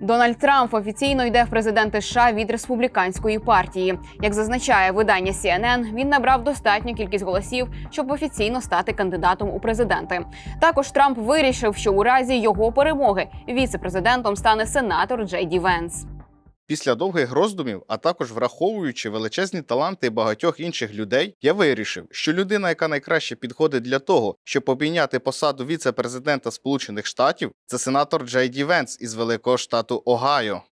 Дональд Трамп офіційно йде в президенти США від республіканської партії. Як зазначає видання CNN, він набрав достатню кількість голосів, щоб офіційно стати кандидатом у президенти. Також Трамп вирішив, що у разі його перемоги віце-президентом стане сенатор Джей Ді Венс. Після довгих роздумів, а також враховуючи величезні таланти багатьох інших людей, я вирішив, що людина, яка найкраще підходить для того, щоб обійняти посаду віце-президента Сполучених Штатів, це сенатор Джей Ді Венс із великого штату Огайо.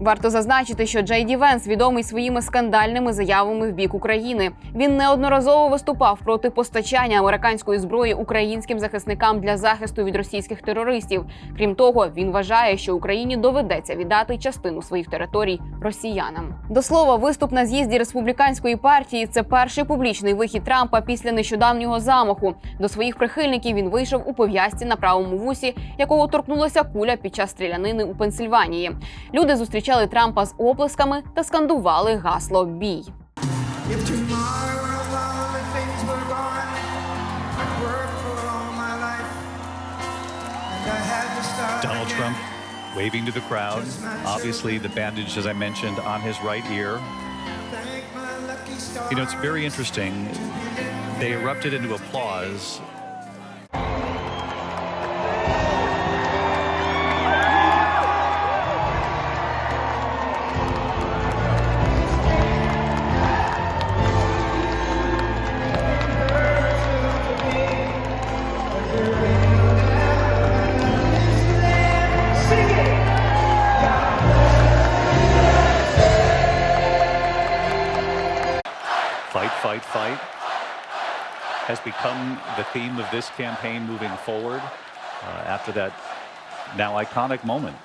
Варто зазначити, що Джей Ді Венс відомий своїми скандальними заявами в бік України. Він неодноразово виступав проти постачання американської зброї українським захисникам для захисту від російських терористів. Крім того, він вважає, що Україні доведеться віддати частину своїх територій росіянам. До слова, виступ на з'їзді республіканської партії це перший публічний вихід Трампа після нещодавнього замаху. До своїх прихильників він вийшов у пов'язці на правому вусі, якого торкнулася куля під час стрілянини у Пенсильванії. Люди зустрічали Трампа з оплесками та скандували гасло Бій. If tomorrow all the things were gone, I'd work for all my life. And I had to start Donald again. Trump waving to the crowd. Obviously, the bandage, as I mentioned, on his right ear. Thank my lucky stars. You know, it's very interesting. They erupted into applause. Fight, fight, fight has become the theme of this campaign moving forward uh, after that now iconic moment